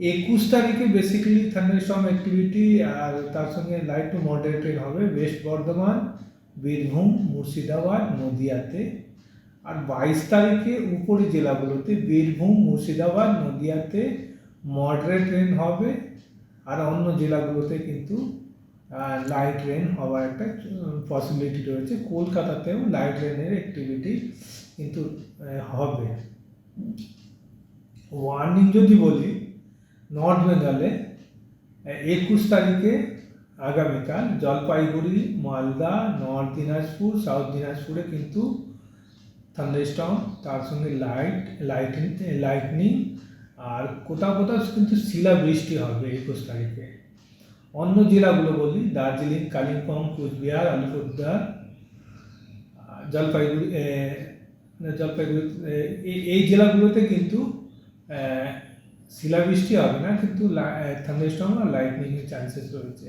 একুশ তারিখে basically thunderstorm activity আর তার সঙ্গে লাইট টু মডারেট রেন হবে ওয়েস্ট বর্ধমান বীরভূম, মুর্শিদাবাদ, নদিয়াতে। আর বাইশ তারিখে উপরি জেলাগুলোতে বীরভূম, মুর্শিদাবাদ, নদিয়াতে মডারেট রেন হবে। আর অন্য জেলাগুলোতে কিন্তু লাইট রেন হওয়ার একটা পসিবিলিটি রয়েছে। কলকাতাতেও লাইট রেনের অ্যাক্টিভিটি কিন্তু হবে। ওয়ার্নিং যদি বলি নর্থ বেঙ্গলে একুশ তারিখে আগামীকাল জলপাইগুড়ি মালদা নর্থ দিনাজপুর সাউথ দিনাজপুরে কিন্তু থান্ডারস্টর্ম তার সঙ্গে লাইট লাইটিং লাইটনিং আর কোথাও কোথাও কিন্তু শিলাবৃষ্টি হবে একুশ তারিখে। অন্য জেলাগুলো বলি দার্জিলিং কালিম্পং কুচবিহার আলিপুরদুয়ার আহ, জলপাইগুড়ি জলপাইগুড়ি এই- জেলাগুলোতে কিন্তু শিলাবৃষ্টি হবে না কিন্তু থান্ডারস্টর্ম আর লাইটনিংয়ের চান্সেস রয়েছে।